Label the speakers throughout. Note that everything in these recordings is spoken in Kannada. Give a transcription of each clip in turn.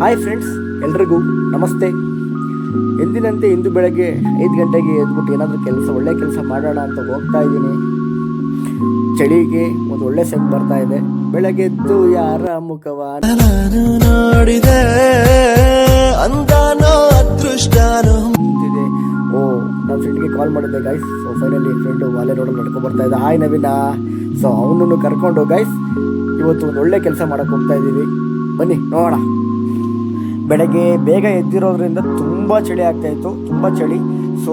Speaker 1: ಹಾಯ್ ಫ್ರೆಂಡ್ಸ್ ಎಲ್ರಿಗೂ ನಮಸ್ತೆ. ಎಂದಿನಂತೆ ಇಂದು ಬೆಳಗ್ಗೆ ಐದು ಗಂಟೆಗೆ ಎದ್ಬಿಟ್ಟು ಏನಾದರೂ ಕೆಲಸ ಒಳ್ಳೆ ಕೆಲಸ ಮಾಡೋಣ ಅಂತ ಹೋಗ್ತಾ ಇದ್ದೀನಿ. ಚಳಿಗೆ ಒಂದು ಒಳ್ಳೆ ಸೆಟ್ ಬರ್ತಾ ಇದೆ. ಬೆಳಗ್ಗೆ ಎದ್ದು ಯಾರ ಮುಖವ
Speaker 2: ನಾನು ನೋಡಿದೆ
Speaker 1: ನಿಂತಿದೆ. ಓ ನಮ್ಮ ಫ್ರೆಂಡ್ಗೆ ಕಾಲ್ ಮಾಡಿದ್ದೆ ಗೈಸ್ ಸೊ ಫೈನಲಿ ಫ್ರೆಂಡು ವಾಲೆ ರೋಡಲ್ಲಿ ನಡ್ಕೊಂಡು ಬರ್ತಾ ಇದ್ದ ಹಾಯ್ ನವೀನ. ಸೊ ಅವನನ್ನು ಕರ್ಕೊಂಡು ಗೈಸ್ ಇವತ್ತು ಒಂದು ಒಳ್ಳೆ ಕೆಲಸ ಮಾಡೋಕೆ ಹೋಗ್ತಾ ಇದ್ದೀವಿ. ಬನ್ನಿ ನೋಡೋಣ. ಬೆಳಗ್ಗೆ ಬೇಗ ಎದ್ದಿರೋದ್ರಿಂದ ತುಂಬ ಚಳಿ ಆಗ್ತಾ ಇತ್ತು, ತುಂಬ ಚಳಿ. ಸೊ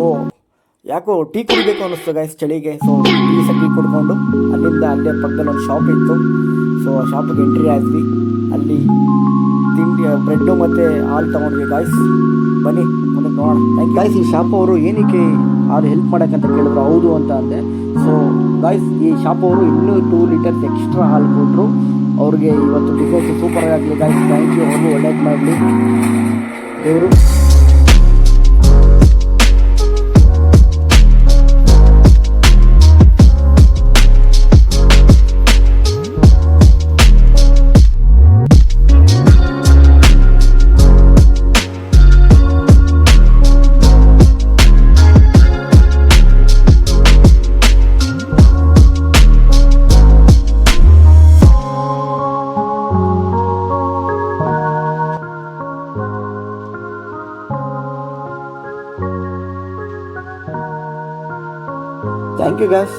Speaker 1: ಯಾಕೋ ಟೀ ಕುಡಿಬೇಕು ಅನ್ನಿಸ್ತು ಗೈಸ್ ಚಳಿಗೆ. ಸೊ ಟೀ ಸಹ ಟೀ ಕುಡ್ಕೊಂಡು ಅಲ್ಲಿಂದ ಅಲ್ಲೇ ಪಕ್ಕದಲ್ಲಿ ಒಂದು ಶಾಪ್ ಇತ್ತು. ಸೊ ಆ ಶಾಪಿಗೆ ಎಂಟ್ರಿ ಆದ್ವಿ. ಅಲ್ಲಿ ತಿಂಡಿ ಬ್ರೆಡ್ಡು ಮತ್ತು ಹಾಲು ತೊಗೊಂಡ್ವಿ ಗಾಯ್ಸ್ ಬನ್ನಿ ಮುಂದೆ ನೋಡೋಣ. ಗಾಯ್ಸ್ ಈ ಶಾಪ್ ಅವರು ಏನಕ್ಕೆ ಅವ್ರು ಹೆಲ್ಪ್ ಮಾಡೋಕ್ಕಂತ ಕೇಳಿದ್ರು? ಹೌದು ಅಂತ ಅಂದೆ. ಸೊ ಗಾಯ್ಸ್ ಈ ಶಾಪ್ ಅವರು ಇನ್ನೂ ಟೂ ಲೀಟರ್ಸ್ ಎಕ್ಸ್ಟ್ರಾ ಹಾಲು ಕೊಟ್ಟರು ಅವ್ರಿಗೆ ಇವತ್ತು ಬಿಸ್ನೆಸ್ ಸೂಪರ್ ಆಗಲಿ ಗಾಯ್ಸ್ ಥ್ಯಾಂಕ್ ಯು ಅವರು ಒಳ್ಳೇದು ಮಾಡಲಿ ದೇವರು ಥ್ಯಾಂಕ್ ಯು ಗ್ಯಾಸ್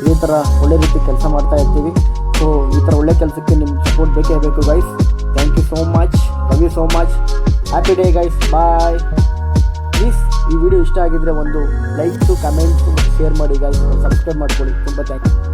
Speaker 1: ಇದೇ ಥರ ಒಳ್ಳೆ ರೀತಿ ಕೆಲಸ ಮಾಡ್ತಾ ಇರ್ತೀವಿ. ಸೊ ಈ ಥರ ಒಳ್ಳೆ ಕೆಲಸಕ್ಕೆ ನಿಮ್ಮ ಸಪೋರ್ಟ್ ಬೇಕೇ ಬೇಕು guys thank you so much love you so much happy day guys bye please ಈ ವಿಡಿಯೋ ಇಷ್ಟ ಆಗಿದ್ರೆ ಒಂದು ಲೈಕ್ಸು ಕಮೆಂಟ್ಸು ಶೇರ್ ಮಾಡಿ ಗೈಸ್ ಸಬ್ಸ್ಕ್ರೈಬ್ ಮಾಡ್ಕೊಳ್ಳಿ. ತುಂಬ ಥ್ಯಾಂಕ್ ಯು